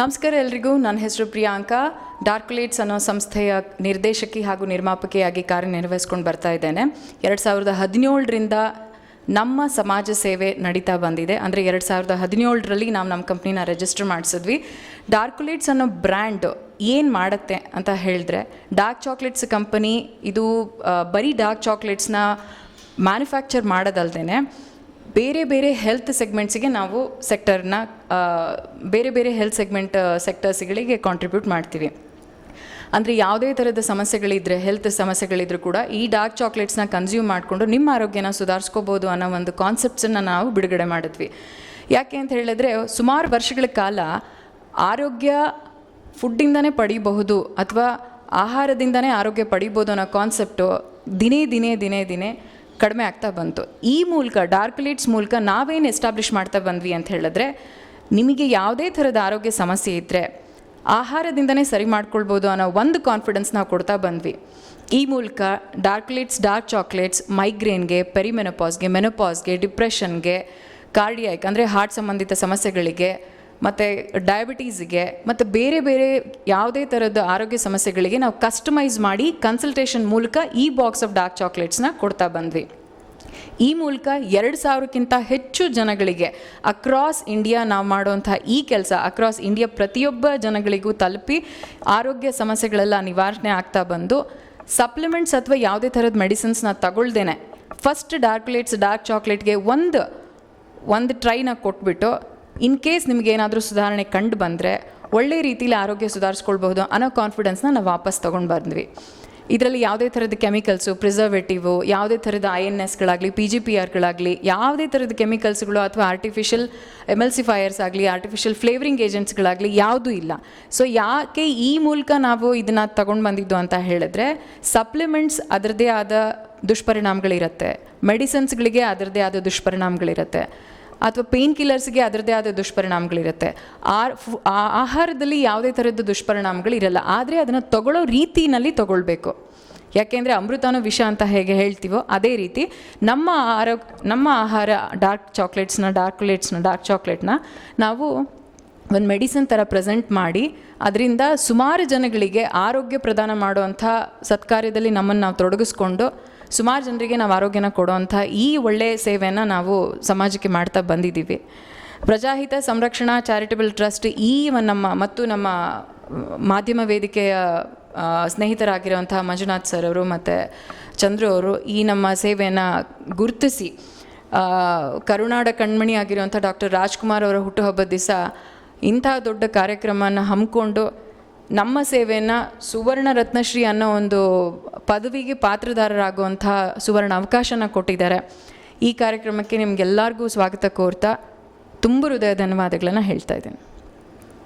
ನಮಸ್ಕಾರ ಎಲ್ರಿಗೂ. ನನ್ನ ಹೆಸರು ಪ್ರಿಯಾಂಕಾ. ಡಾರ್ಕ್ಲೇಟ್ಸ್ ಅನ್ನೋ ಸಂಸ್ಥೆಯ ನಿರ್ದೇಶಕಿ ಹಾಗೂ ನಿರ್ಮಾಪಕಿಯಾಗಿ ಕಾರ್ಯನಿರ್ವಹಿಸ್ಕೊಂಡು ಬರ್ತಾ ಇದ್ದೇನೆ. ಎರಡು ಸಾವಿರದ ಹದಿನೇಳರಿಂದ ನಮ್ಮ ಸಮಾಜ ಸೇವೆ ನಡೀತಾ ಬಂದಿದೆ. ಅಂದರೆ ಎರಡು ಸಾವಿರದ ಹದಿನೇಳರಲ್ಲಿ ನಾವು ನಮ್ಮ ಕಂಪ್ನಿನ ರಿಜಿಸ್ಟರ್ ಮಾಡಿಸಿದ್ವಿ. ಡಾರ್ಕ್ಲೇಟ್ಸ್ ಅನ್ನೋ ಬ್ರ್ಯಾಂಡ್ ಏನು ಮಾಡುತ್ತೆ ಅಂತ ಹೇಳಿದ್ರೆ ಡಾರ್ಕ್ ಚಾಕ್ಲೇಟ್ಸ್ ಕಂಪನಿ ಇದು ಬರೀ ಡಾರ್ಕ್ ಚಾಕ್ಲೇಟ್ಸ್ನ ಮ್ಯಾನುಫ್ಯಾಕ್ಚರ್ ಮಾಡೋದಲ್ದೇ ಬೇರೆ ಬೇರೆ ಹೆಲ್ತ್ ಸೆಗ್ಮೆಂಟ್ಸಿಗೆ ನಾವು ಸೆಕ್ಟರ್ನ ಬೇರೆ ಬೇರೆ ಹೆಲ್ತ್ ಸೆಗ್ಮೆಂಟ್ ಸೆಕ್ಟರ್ಸ್ಗಳಿಗೆ ಕಾಂಟ್ರಿಬ್ಯೂಟ್ ಮಾಡ್ತೀವಿ. ಅಂದರೆ ಯಾವುದೇ ಥರದ ಸಮಸ್ಯೆಗಳಿದ್ದರೆ ಹೆಲ್ತ್ ಸಮಸ್ಯೆಗಳಿದ್ರೂ ಕೂಡ ಈ ಡಾರ್ಕ್ ಚಾಕ್ಲೇಟ್ಸ್ನ ಕನ್ಸ್ಯೂಮ್ ಮಾಡಿಕೊಂಡು ನಿಮ್ಮ ಆರೋಗ್ಯನ ಸುಧಾರಿಸ್ಕೋಬೋದು ಅನ್ನೋ ಒಂದು ಕಾನ್ಸೆಪ್ಟ್ಸನ್ನು ನಾವು ಬಿಡುಗಡೆ ಮಾಡಿದ್ವಿ. ಯಾಕೆ ಅಂತ ಹೇಳಿದ್ರೆ, ಸುಮಾರು ವರ್ಷಗಳ ಕಾಲ ಆರೋಗ್ಯ ಫುಡ್ಡಿಂದನೇ ಪಡೀಬಹುದು ಅಥವಾ ಆಹಾರದಿಂದನೇ ಆರೋಗ್ಯ ಪಡೀಬೋದು ಅನ್ನೋ ಕಾನ್ಸೆಪ್ಟು ದಿನೇ ದಿನೇ ದಿನೇ ದಿನೇ ಕಡಿಮೆ ಆಗ್ತಾ ಬಂತು. ಈ ಮೂಲಕ ಡಾರ್ಕ್ ಲೀಡ್ಸ್ ಮೂಲಕ ನಾವೇನು ಎಸ್ಟಾಬ್ಲಿಷ್ ಮಾಡ್ತಾ ಬಂದ್ವಿ ಅಂತ ಹೇಳಿದ್ರೆ, ನಿಮಗೆ ಯಾವುದೇ ಥರದ ಆರೋಗ್ಯ ಸಮಸ್ಯೆ ಇದ್ದರೆ ಆಹಾರದಿಂದನೇ ಸರಿ ಮಾಡ್ಕೊಳ್ಬೋದು ಅನ್ನೋ ಒಂದು ಕಾನ್ಫಿಡೆನ್ಸ್ ನಾವು ಕೊಡ್ತಾ ಬಂದ್ವಿ. ಈ ಮೂಲಕ ಡಾರ್ಕ್ ಡಾರ್ಕ್ಲೇಟ್ಸ್ ಡಾರ್ಕ್ ಚಾಕ್ಲೇಟ್ಸ್ ಮೈಗ್ರೇನ್ಗೆ ಪೆರಿಮೆನಪಾಸ್ಗೆ ಮೆನಪಾಸ್ಗೆ ಡಿಪ್ರೆಷನ್ಗೆ ಕಾರ್ಡಿಯಾಕ್ ಅಂದರೆ ಹಾರ್ಟ್ ಸಂಬಂಧಿತ ಸಮಸ್ಯೆಗಳಿಗೆ ಮತ್ತು ಡಯಾಬಿಟೀಸಿಗೆ ಮತ್ತು ಬೇರೆ ಬೇರೆ ಯಾವುದೇ ಥರದ ಆರೋಗ್ಯ ಸಮಸ್ಯೆಗಳಿಗೆ ನಾವು ಕಸ್ಟಮೈಸ್ ಮಾಡಿ ಕನ್ಸಲ್ಟೇಷನ್ ಮೂಲಕ ಈ ಬಾಕ್ಸ್ ಆಫ್ ಡಾರ್ಕ್ ಚಾಕ್ಲೇಟ್ಸ್ನ ಕೊಡ್ತಾ ಬಂದ್ವಿ. ಈ ಮೂಲಕ ಎರಡು ಸಾವಿರಕ್ಕಿಂತ ಹೆಚ್ಚು ಜನಗಳಿಗೆ ಅಕ್ರಾಸ್ ಇಂಡಿಯಾ ನಾವು ಮಾಡುವಂಥ ಈ ಕೆಲಸ ಅಕ್ರಾಸ್ ಇಂಡಿಯಾ ಪ್ರತಿಯೊಬ್ಬ ಜನಗಳಿಗೂ ತಲುಪಿ ಆರೋಗ್ಯ ಸಮಸ್ಯೆಗಳೆಲ್ಲ ನಿವಾರಣೆ ಆಗ್ತಾ ಬಂದು ಸಪ್ಲಿಮೆಂಟ್ಸ್ ಅಥವಾ ಯಾವುದೇ ಥರದ ಮೆಡಿಸಿನ್ಸ್ನ ತಗೊಳ್ದೇನೆ. ಫಸ್ಟ್ ಡಾರ್ಕ್ಲೇಟ್ಸ್ ಡಾರ್ಕ್ ಚಾಕ್ಲೇಟ್ಗೆ ಒಂದು ಒಂದು ಟ್ರೈನ ಕೊಟ್ಬಿಟ್ಟು ಇನ್ ಕೇಸ್ ನಿಮಗೆ ಏನಾದರೂ ಸುಧಾರಣೆ ಕಂಡು ಬಂದರೆ, ಒಳ್ಳೆ ರೀತಿಯಲ್ಲಿ ಆರೋಗ್ಯ ಸುಧಾರಿಸ್ಕೊಳ್ಬಹುದು ಅನ್ನೋ ಕಾನ್ಫಿಡೆನ್ಸ್ನ ನಾವು ವಾಪಸ್ ತೊಗೊಂಡು ಬಂದ್ವಿ ಇದರಲ್ಲಿ ಯಾವುದೇ ಥರದ ಕೆಮಿಕಲ್ಸು ಪ್ರಿಸರ್ವೇಟಿವು ಯಾವುದೇ ಥರದ ಐ ಎನ್ ಎಸ್ಗಳಾಗಲಿ ಪಿ ಜಿ ಪಿ ಆರ್ಗಳಾಗಲಿ ಯಾವುದೇ ಥರದ ಕೆಮಿಕಲ್ಸ್ಗಳು ಅಥವಾ ಆರ್ಟಿಫಿಷಿಯಲ್ ಎಮಲ್ಸಿಫೈಯರ್ಸ್ ಆಗಲಿ ಆರ್ಟಿಫಿಷಿಯಲ್ ಫ್ಲೇವರಿಂಗ್ ಏಜೆಂಟ್ಸ್ಗಳಾಗಲಿ ಯಾವುದೂ ಇಲ್ಲ. ಸೊ ಯಾಕೆ ಈ ಮೂಲಕ ನಾವು ಇದನ್ನು ತಗೊಂಡು ಬಂದಿದ್ದು ಅಂತ ಹೇಳಿದ್ರೆ ಸಪ್ಲಿಮೆಂಟ್ಸ್ ಅದರದೇ ಆದ ದುಷ್ಪರಿಣಾಮಗಳಿರುತ್ತೆ. ಮೆಡಿಸಿನ್ಸ್ಗಳಿಗೆ ಅದರದೇ ಆದ ದುಷ್ಪರಿಣಾಮಗಳಿರುತ್ತೆ. ಅಥವಾ ಪೇನ್ ಕಿಲ್ಲರ್ಸ್ಗೆ ಅದರದೇ ಆದ ದುಷ್ಪರಿಣಾಮಗಳಿರುತ್ತೆ. ಆ ಆಹಾರದಲ್ಲಿ ಯಾವುದೇ ಥರದ ದುಷ್ಪರಿಣಾಮಗಳಿರಲ್ಲ. ಆದರೆ ಅದನ್ನು ತಗೊಳ್ಳೋ ರೀತಿನಲ್ಲಿ ತಗೊಳ್ಬೇಕು. ಯಾಕೆಂದರೆ ಅಮೃತನೋ ವಿಷ ಅಂತ ಹೇಗೆ ಹೇಳ್ತೀವೋ ಅದೇ ರೀತಿ ನಮ್ಮ ಆಹಾರ ನಮ್ಮ ಆಹಾರ ಡಾರ್ಕ್ ಚಾಕ್ಲೇಟ್ಸ್ನ ಡಾರ್ಕ್ಲೇಟ್ಸ್ನ ಡಾರ್ಕ್ ಚಾಕ್ಲೇಟ್ನ ನಾವು ಒಂದು ಮೆಡಿಸಿನ್ ಥರ ಪ್ರೆಸೆಂಟ್ ಮಾಡಿ ಅದರಿಂದ ಸುಮಾರು ಜನಗಳಿಗೆ ಆರೋಗ್ಯ ಪ್ರದಾನ ಮಾಡುವಂಥ ಸತ್ಕಾರ್ಯದಲ್ಲಿ ನಮ್ಮನ್ನು ನಾವು ತೊಡಗಿಸ್ಕೊಂಡು ಸುಮಾರು ಜನರಿಗೆ ನಾವು ಆರೋಗ್ಯನ ಕೊಡುವಂಥ ಈ ಒಳ್ಳೆಯ ಸೇವೆಯನ್ನು ನಾವು ಸಮಾಜಕ್ಕೆ ಮಾಡ್ತಾ ಬಂದಿದ್ದೀವಿ. ಪ್ರಜಾಹಿತ ಸಂರಕ್ಷಣಾ ಚಾರಿಟಬಲ್ ಟ್ರಸ್ಟ್ ಈ ನಮ್ಮ ಮತ್ತು ನಮ್ಮ ಮಾಧ್ಯಮ ವೇದಿಕೆಯ ಸ್ನೇಹಿತರಾಗಿರುವಂತಹ ಮಂಜುನಾಥ್ ಸರ್ ಅವರು ಮತ್ತು ಚಂದ್ರು ಅವರು ಈ ನಮ್ಮ ಸೇವೆಯನ್ನು ಗುರುತಿಸಿ ಕರುನಾಡ ಕಣ್ಮಣಿ ಆಗಿರುವಂಥ ಡಾಕ್ಟರ್ ರಾಜ್ಕುಮಾರ್ ಅವರ ಹುಟ್ಟುಹಬ್ಬದ ದಿವಸ ಇಂಥ ದೊಡ್ಡ ಕಾರ್ಯಕ್ರಮನ ಹಮ್ಮಿಕೊಂಡು ನಮ್ಮ ಸೇವೆಯನ್ನು ಸುವರ್ಣ ರತ್ನಶ್ರೀ ಅನ್ನೋ ಒಂದು ಪದವಿಗೆ ಪಾತ್ರದಾರರಾಗುವಂತಹ ಸುವರ್ಣ ಅವಕಾಶನ ಕೊಟ್ಟಿದ್ದಾರೆ. ಈ ಕಾರ್ಯಕ್ರಮಕ್ಕೆ ನಿಮಗೆಲ್ಲರಿಗೂ ಸ್ವಾಗತ ಕೋರ್ತಾ ತುಂಬ ಹೃದಯ ಧನ್ಯವಾದಗಳನ್ನು ಹೇಳ್ತಾ ಇದ್ದೇನೆ.